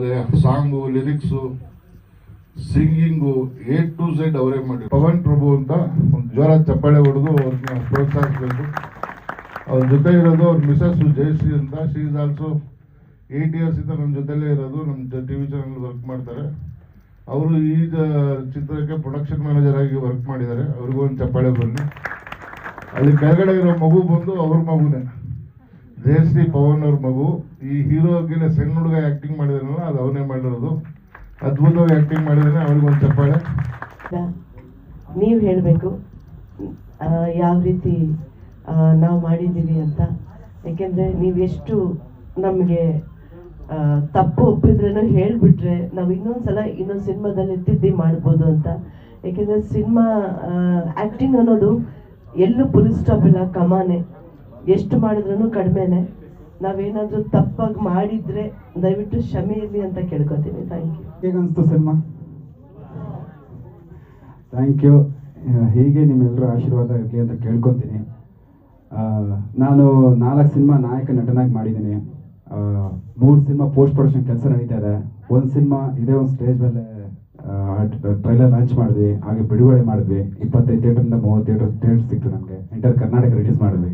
ಅದೇ song, lyrics, singing A to Z ಅವರೇ ಮಾಡಿ ಪವನ್ ಪ್ರಭು ಅಂತ ಒಂದು ಜ್ವರ ಚಪ್ಪಾಳೆ ಹೊಡೆದು ಅವ್ರನ್ನ ಪ್ರೋತ್ಸಾಹಿಸಬೇಕು. ಅವ್ರ ಜೊತೆ ಇರೋದು ಅವ್ರ ಮಿಸಸ್ ಜಯಶ್ರೀ ಅಂತ. She is also eight years ಇಂದ ನಮ್ಮ ಜೊತೆಲೇ ಇರೋದು. ನಮ್ಮ ಟಿ ವಿ ಚಾನಲ್ ವರ್ಕ್ ಮಾಡ್ತಾರೆ. ಅವರು ಈ ಚಿತ್ರಕ್ಕೆ ಪ್ರೊಡಕ್ಷನ್ ಮ್ಯಾನೇಜರ್ ಆಗಿ ವರ್ಕ್ ಮಾಡಿದ್ದಾರೆ. ಅವ್ರಿಗೂ ಒಂದು ಚಪ್ಪಾಳೆ ಬನ್ನಿ. ಅಲ್ಲಿ ಕೆಳಗಡೆ ಇರೋ ಮಗು ಬಂದು ಅವ್ರ ಮಗುನೇ. ಜಯಶ್ರೀ ಪವನ್ ಅವ್ರ ಮಗು. ಈ ಹೀರೋಗಿನ ಸಣ್ಣ ಹುಡುಗ ಆಕ್ಟಿಂಗ್ ಮಾಡಿದಾನಲ್ಲ, ಅದು ಅವನೇ ಮಾಡಿರೋದು. ಅದ್ಭುತವಾಗಿ ಆಕ್ಟಿಂಗ್ ಮಾಡಿದಾನೆ, ಅವ್ರಿಗೊಂದು ಚಪ್ಪಾಳೆ. ನೀವು ಹೇಳಬೇಕು ಯಾವ ರೀತಿ ನಾವು ಮಾಡಿದ್ದೀವಿ ಅಂತ. ಯಾಕೆಂದರೆ ನೀವು ಎಷ್ಟು ನಮಗೆ ತಪ್ಪು ಒಪ್ಪಿದ್ರೇನೋ ಹೇಳಿಬಿಟ್ರೆ ನಾವು ಇನ್ನೊಂದು ಸಲ ಇನ್ನೊಂದು ಸಿನಿಮಾದಲ್ಲಿ ತಿದ್ದಿ ಮಾಡ್ಬೋದು ಅಂತ. ಯಾಕೆಂದರೆ ಸಿನಿಮಾ ಆ್ಯಕ್ಟಿಂಗ್ ಅನ್ನೋದು ಎಲ್ಲೂ ಪುಲ್ ಸ್ಟಾಪ್ ಇಲ್ಲ, ಕಮಾನೆ. ಎಷ್ಟು ಮಾಡಿದ್ರೂ ಕಡಿಮೆನೆ. ನಾವೇನಾದರೂ ತಪ್ಪಾಗಿ ಮಾಡಿದ್ರೆ ದಯವಿಟ್ಟು ಕ್ಷಮೆ ಇರಲಿ ಅಂತ ಕೇಳ್ಕೊತೀನಿ. ಥ್ಯಾಂಕ್ ಯು ಹೇಗನ್ಸ್ತು ಸಿನಿಮಾ? ಥ್ಯಾಂಕ್ ಯು ಹೀಗೆ ನಿಮ್ಮೆಲ್ಲರ ಆಶೀರ್ವಾದ ಇರಲಿ ಅಂತ ಕೇಳ್ಕೊತೀನಿ. ನಾನು ನಾಲ್ಕು ಸಿನಿಮಾ ನಾಯಕ ನಟನಾಗಿ ಮಾಡಿದ್ದೀನಿ. ಮೂರು ಸಿನಿಮಾ ಪೋಸ್ಟ್ ಪ್ರೊಡಕ್ಷನ್ ಕೆಲಸ ನಡೀತಾ ಇದೆ. ಒಂದು ಸಿನಿಮಾ ಇದೇ ಒಂದು ಸ್ಟೇಜ್ ಮೇಲೆ ಟ್ರೈಲರ್ ಲಾಂಚ್ ಮಾಡಿದ್ವಿ. ಹಾಗೆ ಬಿಡುಗಡೆ ಮಾಡಿದ್ವಿ. ಇಪ್ಪತ್ತೈದು ಥಿಯೇಟ್ರಿಂದ ಮೂವತ್ತು ಥಿಯೇಟರ್ ಥಿಯೇಟರ್ ಸಿಕ್ತು ನಮಗೆ. ಎಂಟರ್ ಕರ್ನಾಟಕ ರಿಲೀಸ್ ಮಾಡಿದ್ವಿ.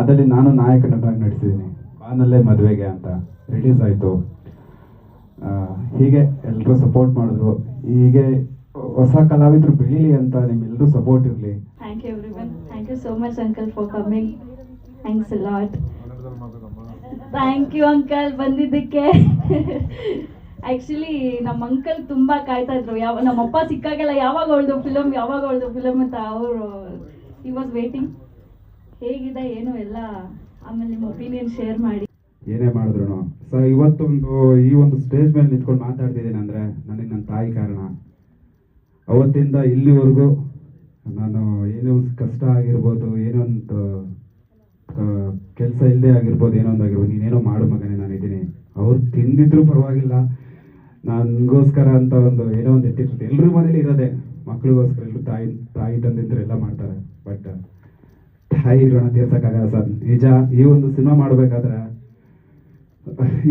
ಅದರಲ್ಲಿ ನಾನು ನಾಯಕ ನಟನಾಗಿ ನಟಿಸಿದ್ದೀನಿ. ಬಾನಲ್ಲೇ ಮದುವೆಗೆ ಅಂತ ರಿಲೀಸ್ ಆಯಿತು. ಹೀಗೆ ಎಲ್ಲರೂ ಸಪೋರ್ಟ್ ಮಾಡಿದ್ರು. ಹೀಗೆ ಹೊಸ ಕಲಾವಿದರು ಬೆಳೀಲಿ ಅಂತ ನಿಮ್ಮೆಲ್ಲರೂ ಸಪೋರ್ಟ್ ಇರಲಿ. Thank you everyone thank you so much uncle for coming thanks lot. Thank you uncle ಬಂದಿದ್ದಕ್ಕೆ. ಆ್ಯಕ್ಚುಲಿ ನಮ್ಮ ಅಂಕಲ್ ತುಂಬ ಕಾಯ್ತಾ ಇದ್ರು. ಯಾವ ನಮ್ಮಪ್ಪ ಸಿಕ್ಕಾಗೆಲ್ಲ ಯಾವಾಗ ಅವಳ್ದು ಫಿಲಮ್ ಯಾವಾಗ ಅವಳ್ದು ಫಿಲಮ್ ಅಂತ ಅವರು ಈ ವಾಸ್ ವೇಟಿಂಗ್ ಹೇಗಿದೆ, ಏನು ಎಲ್ಲ, ಆಮೇಲೆ ನಿಮ್ಮ ಒಪಿನಿಯನ್ ಶೇರ್ ಮಾಡಿ. ಏನೇ ಮಾಡಿದ್ರು ಸೊ ಇವತ್ತೊಂದು ಈ ಒಂದು ಸ್ಟೇಜ್ ಮೇಲೆ ನಿಂತ್ಕೊಂಡು ಮಾತಾಡ್ತಿದ್ದೀನಿ ಅಂದ್ರೆ ನನಗೆ ನನ್ನ ತಾಯಿ ಕಾರಣ. ಅವತ್ತಿಂದ ಇಲ್ಲಿವರೆಗೂ ನಾನು ಏನೋ ಒಂದು ಕಷ್ಟ ಆಗಿರ್ಬೋದು, ಏನೋ ಒಂದು ಕೆಲಸ ಇಲ್ಲದೆ ಆಗಿರ್ಬೋದು, ಏನೋ ಒಂದು ಆಗಿರ್ಬೋದು, ನೀನೇನೋ ಮಾಡು ಮಗನೇ, ನಾನು ಇದ್ದೀನಿ. ಅವ್ರು ತಿಂದಿದ್ರು ಪರವಾಗಿಲ್ಲ. ನನಗೋಸ್ಕರ ಅಂತ ಒಂದು ಏನೋ ಒಂದು ಎತ್ತಿರ್ತದೆ ಎಲ್ಲರೂ ಮನೇಲಿ ಇರೋದೆ. ಮಕ್ಳಿಗೋಸ್ಕರ ಎಲ್ಲರೂ ತಾಯಿ ತಾಯಿ ತಂದಿದ್ರು ಎಲ್ಲ ಮಾಡ್ತಾರೆ. ಬಟ್ ತಾಯಿ ಇರೋಣ ತೀರ್ಸಕ್ಕಾಗಲ್ಲ ಸರ್. ನಿಜ, ಈ ಒಂದು ಸಿನಿಮಾ ಮಾಡಬೇಕಾದ್ರೆ,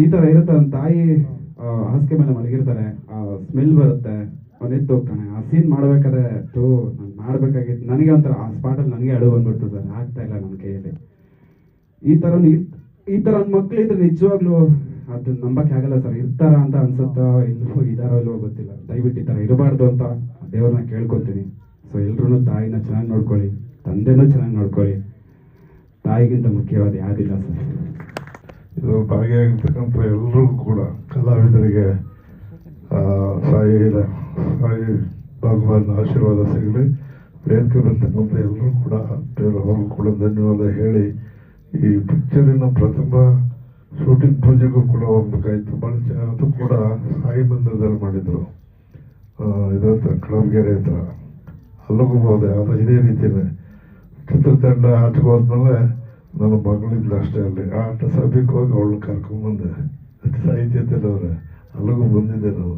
ಈ ತರ ಇರುತ್ತೆ ಒಂದು ತಾಯಿ ಹಾಸಿಗೆ ಮೇಲೆ ಮಲಗಿರ್ತಾರೆ. ಆ ಸ್ಮೆಲ್ ಬರುತ್ತೆ, ಅವ್ನು ಎದ್ದು ಹೋಗ್ತಾನೆ. ಆ ಸೀನ್ ಮಾಡ್ಬೇಕಾದ್ರೆ ಟೂ ನಾನು ಮಾಡ್ಬೇಕಾಗಿತ್ತು. ನನಗೆ ಒಂಥರ ಆ ಸ್ಪಾಟಲ್ಲಿ ನನಗೆ ಅಳು ಬಂದ್ಬಿಡ್ತು ಸರ್. ಆಗ್ತಾ ಇಲ್ಲ ನನ್ನ ಕೈಯಲ್ಲಿ. ಈ ತರ ಈ ಥರ ಮಕ್ಳು ಇದ್ರೆ ನಿಜವಾಗ್ಲೂ ಅದನ್ನ ನಂಬಕ್ಕೆ ಆಗಲ್ಲ ಸರ್. ಇರ್ತಾರ ಅಂತ ಅನ್ಸುತ್ತಾ ಇಲ್ವೋ, ಇದಾರೋ ಇಲ್ವೋ ಗೊತ್ತಿಲ್ಲ. ದಯವಿಟ್ಟು ಈ ಥರ ಇರಬಾರ್ದು ಅಂತ ದೇವ್ರನ್ನ ಕೇಳ್ಕೊತೀನಿ. ಸೊ ಎಲ್ರೂ ತಾಯಿನ ಚೆನ್ನಾಗಿ ನೋಡ್ಕೊಳ್ಳಿ. ತಂದೆನೂ ಚೆನ್ನಾಗಿ ನೋಡ್ಕೊಳ್ಳಿ. ತಾಯಿಗಿಂತ ಮುಖ್ಯವಾದ ಯಾವುದಿಲ್ಲ ಸರ್? ಇದು ಭಾಗಿಯಾಗಿರ್ತಕ್ಕಂಥ ಎಲ್ಲರೂ ಕೂಡ ಕಲಾವಿದರಿಗೆ ಸಾಯಿ ಸಾಯಿ ಭಗವಾನ್ ಆಶೀರ್ವಾದ ಸಿಗಲಿ. ವೇದಿಕೆ ಬರ್ತಕ್ಕಂಥ ಎಲ್ಲರೂ ಕೂಡ ಅವ್ರಿಗೂ ಕೂಡ ಧನ್ಯವಾದ ಹೇಳಿ, ಈ ಪಿಕ್ಚರಿನ ಪ್ರಥಮ ಶೂಟಿಂಗ್ ಪೂಜೆಗೂ ಕೂಡ ಹೋಗ್ಬೇಕಾಯ್ತು. ಭಾಳ ಅದು ಕೂಡ ಸಾಯಿ ಮಂದಿರದಲ್ಲಿ ಮಾಡಿದರು. ಇದಂತ ಕಡಬಗೆರೆ ಹತ್ರ. ಅಲ್ಲಿಗೂ ಹೋದೆ ಅದು ಇದೇ ರೀತಿಯೇ. ಚಿತ್ರತಂಡ ಆಚೆಗೆ ಹೋದ್ಮೇಲೆ ನನ್ನ ಮಗಳಿದ್ಲು ಅಷ್ಟೇ ಅಲ್ಲಿ. ಆಟ ಸಭೆಗೆ ಹೋಗಿ ಅವಳು ಕರ್ಕೊಂಬಂದೆ ಸಾಹಿತ್ಯದಲ್ಲಿ ಅವ್ರೆ ಅಲ್ಲಿಗೂ ಬಂದಿದ್ದೆ ನಾನು.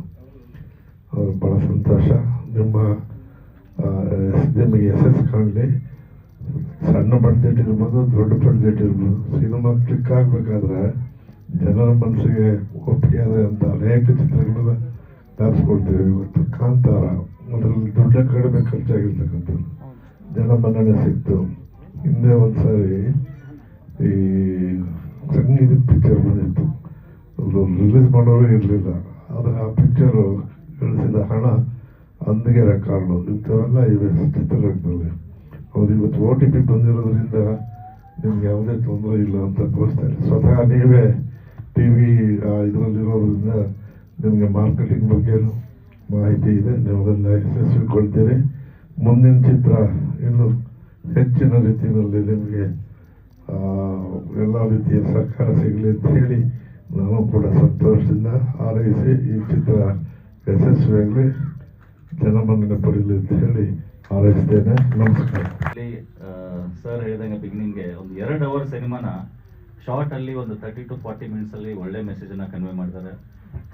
ಅವ್ರು ಭಾಳ ಸಂತೋಷ. ನಿಮ್ಮ ನಿಮಗೆ ಯಶಸ್ಸು ಕಾಣಲಿ. ಸಣ್ಣ ಬಡ್ಜೆಟ್ ಇರ್ಬೋದು, ದೊಡ್ಡ ಬಡ್ಜೆಟ್ ಇರ್ಬೋದು. ಸಿನಿಮಾ ಕ್ಲಿಕ್ ಆಗಬೇಕಾದ್ರೆ ಜನರ ಮನಸ್ಸಿಗೆ ಒಪ್ಪಿಗೆ ಅಂತ ಅನೇಕ ಚಿತ್ರಗಳನ್ನ ತರಿಸ್ಕೊಡ್ತೀವಿ. ಇವತ್ತು ಕಾಂತಾರ. ಅದರಲ್ಲಿ ದೊಡ್ಡ ಕಡಿಮೆ ಖರ್ಚಾಗಿರ್ತಕ್ಕಂಥದ್ದು. ಜನ ಮನ್ನಣೆ ಸಿಕ್ತು. ಹಿಂದೆ ಒಂದ್ಸಾರಿ ಈ ಸಂಗೀತದ ಪಿಕ್ಚರ್ ಬಂದಿತ್ತು. ಅದು ರಿಲೀಸ್ ಮಾಡೋರು ಇರಲಿಲ್ಲ. ಆದರೆ ಆ ಪಿಕ್ಚರು ಗಳಿಸಿದ ಹಣ ಅಂದಿಗೆ ರೆಕಾರ್ಡು ಇಂಥವೆಲ್ಲ ಇವೆ ಚಿತ್ರರಂಗದಲ್ಲಿ. ಅವ್ರು ಇವತ್ತು ಓ ಟಿ ಪಿ ಬಂದಿರೋದ್ರಿಂದ ನಿಮ್ಗೆ ಯಾವುದೇ ತೊಂದರೆ ಇಲ್ಲ ಅಂತ ತೋರಿಸ್ತಾರೆ. ಸ್ವತಃ ನೀವೇ ಟಿ ವಿ ಇದರಲ್ಲಿರೋದ್ರಿಂದ ನಿಮಗೆ ಮಾರ್ಕೆಟಿಂಗ್ ಬಗ್ಗೆ ಮಾಹಿತಿ ಇದೆ. ನೀವು ಅದನ್ನು ಯಶಸ್ವಿಗೊಳ್ತೀರಿ. ಮುಂದಿನ ಚಿತ್ರ ಇನ್ನು ಹೆಚ್ಚಿನ ರೀತಿಯಲ್ಲಿ ನಿಮಗೆ ಎಲ್ಲ ರೀತಿಯ ಸಹಕಾರ ಸಿಗಲಿ ಅಂತ ಹೇಳಿ ನಾನು ಕೂಡ ಸಂತೋಷದಿಂದ ಹಾರೈಸಿ ಈ ಚಿತ್ರ ಯಶಸ್ವಿಯಾಗಲಿ, ಜನಮನ್ನಣೆ ಪಡೀಲಿ ಅಂತ ಹೇಳಿ ಹಾರೈಸ್ತೇನೆ. ನಮಸ್ಕಾರ. ಸರ್ ಹೇಳಿದಂಗೆ ಬಿಗಿನಿಂಗ್ಗೆ ಒಂದು ಎರಡು ಅವರ್ ಸಿನಿಮಾನ ಶಾರ್ಟ್ ಅಲ್ಲಿ ಒಂದು ತರ್ಟಿ ಟು ಫಾರ್ಟಿ ಮಿನಿಟ್ಸ್ ಅಲ್ಲಿ ಒಳ್ಳೆ ಮೆಸೇಜ್ ಅನ್ನ ಕನ್ವೆ ಮಾಡ್ತಾರೆ.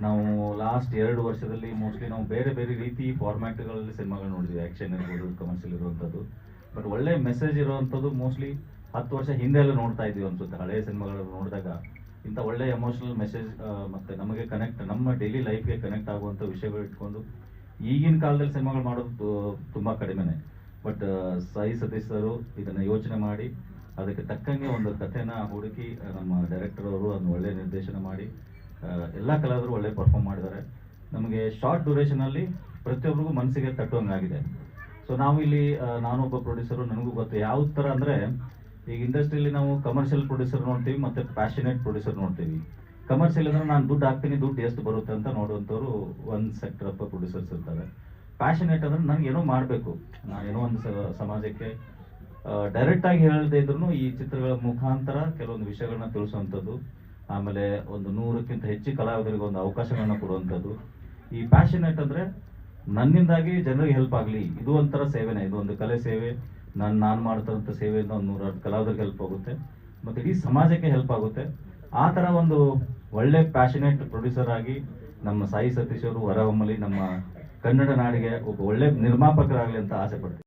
ನಾವು ಲಾಸ್ಟ್ ಎರಡು ವರ್ಷದಲ್ಲಿ ಮೋಸ್ಟ್ಲಿ ನಾವು ಬೇರೆ ಬೇರೆ ರೀತಿ ಫಾರ್ಮ್ಯಾಟ್ಗಳಲ್ಲಿ ಸಿನಿಮಾಗಳು ನೋಡಿದ್ವಿ. ಆ್ಯಕ್ಷನ್ ಇರ್ಬೋದು ಕಮರ್ಷಿಯಲ್ ಇರುವಂಥದ್ದು ಬಟ್ ಒಳ್ಳೆ ಮೆಸೇಜ್ ಇರುವಂಥದ್ದು ಮೋಸ್ಟ್ಲಿ ಹತ್ತು ವರ್ಷ ಹಿಂದೆ ಎಲ್ಲ ನೋಡ್ತಾ ಇದ್ವಿ ಅನ್ಸುತ್ತೆ. ಹಳೆಯ ಸಿನಿಮಾಗಳನ್ನು ನೋಡಿದಾಗ ಇಂಥ ಒಳ್ಳೆ ಎಮೋಷನಲ್ ಮೆಸೇಜ್ ಮತ್ತು ನಮಗೆ ಕನೆಕ್ಟ್ ನಮ್ಮ ಡೈಲಿ ಲೈಫ್ಗೆ ಕನೆಕ್ಟ್ ಆಗುವಂಥ ವಿಷಯಗಳು ಇಟ್ಕೊಂಡು ಈಗಿನ ಕಾಲದಲ್ಲಿ ಸಿನಿಮಾಗಳು ಮಾಡೋದು ತುಂಬ ಕಡಿಮೆನೆ. ಬಟ್ ಸಾಯಿ ಸತೀಶ್ ಸರು ಇದನ್ನು ಯೋಚನೆ ಮಾಡಿ, ಅದಕ್ಕೆ ತಕ್ಕಂಗೆ ಒಂದು ಕಥೆನ ಹುಡುಕಿ ನಮ್ಮ ಡೈರೆಕ್ಟರ್ ಅವರು ಅದನ್ನು ಒಳ್ಳೆ ನಿರ್ದೇಶನ ಮಾಡಿ ಎಲ್ಲ ಕಲಾವಿದರು ಒಳ್ಳೆ ಪರ್ಫಾರ್ಮ್ ಮಾಡಿದ್ದಾರೆ. ನಮಗೆ ಶಾರ್ಟ್ ಡ್ಯೂರೇಷನ್ ಅಲ್ಲಿ ಪ್ರತಿಯೊಬ್ಬರಿಗೂ ಮನಸ್ಸಿಗೆ ತಟ್ಟುವಂಗಾಗಿದೆ ಸೊ ನಾವು ಇಲ್ಲಿ ನಾನೊಬ್ಬ ಪ್ರೊಡ್ಯೂಸರು ನನಗೂ ಗೊತ್ತು ಯಾವ ಥರ ಅಂದರೆ ಈಗ ಇಂಡಸ್ಟ್ರಿಯಲ್ಲಿ ನಾವು ಕಮರ್ಷಿಯಲ್ ಪ್ರೊಡ್ಯೂಸರ್ ನೋಡ್ತೀವಿ, ಮತ್ತು ಪ್ಯಾಷನೇಟ್ ಪ್ರೊಡ್ಯೂಸರ್ ನೋಡ್ತೀವಿ. ಕಮರ್ಷಿಯಲ್ ಅಂದರೆ ನಾನು ದುಡ್ಡು ಹಾಕ್ತೀನಿ, ದುಡ್ಡು ಎಷ್ಟು ಬರುತ್ತೆ ಅಂತ ನೋಡುವಂಥವ್ರು ಒಂದು ಸೆಕ್ಟರ್ ಅಪ್ಪ ಪ್ರೊಡ್ಯೂಸರ್ಸ್ ಇರ್ತಾರೆ. ಪ್ಯಾಷನೇಟ್ ಅಂದರೆ ನನಗೆ ಏನೋ ಮಾಡಬೇಕು. ನಾನು ಏನೋ ಒಂದು ಸಮಾಜಕ್ಕೆ ಡೈರೆಕ್ಟಾಗಿ ಹೇಳದೇ ಇದ್ರೂ ಈ ಚಿತ್ರಗಳ ಮುಖಾಂತರ ಕೆಲವೊಂದು ವಿಷಯಗಳನ್ನ ತಿಳಿಸುವಂಥದ್ದು ಆಮೇಲೆ ಒಂದು ನೂರಕ್ಕಿಂತ ಹೆಚ್ಚು ಕಲಾವಿದರಿಗೆ ಒಂದು ಅವಕಾಶಗಳನ್ನ ಕೊಡುವಂಥದ್ದು. ಈ ಪ್ಯಾಷನೇಟ್ ಅಂದ್ರೆ ನನ್ನಿಂದಾಗಿ ಜನರಿಗೆ ಹೆಲ್ಪ್ ಆಗಲಿ. ಇದು ಒಂಥರ ಸೇವೆನೇ. ಇದು ಒಂದು ಕಲೆ ಸೇವೆ. ನಾನು ನಾನು ಮಾಡ್ತಾರಂಥ ಸೇವೆಯಿಂದ ಒಂದು ನೂರಾರು ಕಲಾವಿದರಿಗೆ ಹೆಲ್ಪ್ ಆಗುತ್ತೆ. ಮತ್ತು ಇಡೀ ಸಮಾಜಕ್ಕೆ ಹೆಲ್ಪ್ ಆಗುತ್ತೆ. ಆ ಥರ ಒಂದು ಒಳ್ಳೆ ಪ್ಯಾಷನೇಟ್ ಪ್ರೊಡ್ಯೂಸರ್ ಆಗಿ ನಮ್ಮ ಸಾಯಿ ಸತೀಶ್ ಅವರು ಹೊರಹೊಮ್ಮಲಿ ನಮ್ಮ ಕನ್ನಡ ನಾಡಿಗೆ ಒಬ್ಬ ಒಳ್ಳೆ ನಿರ್ಮಾಪಕರಾಗಲಿ ಅಂತ ಆಸೆ ಪಡ್ತೀನಿ.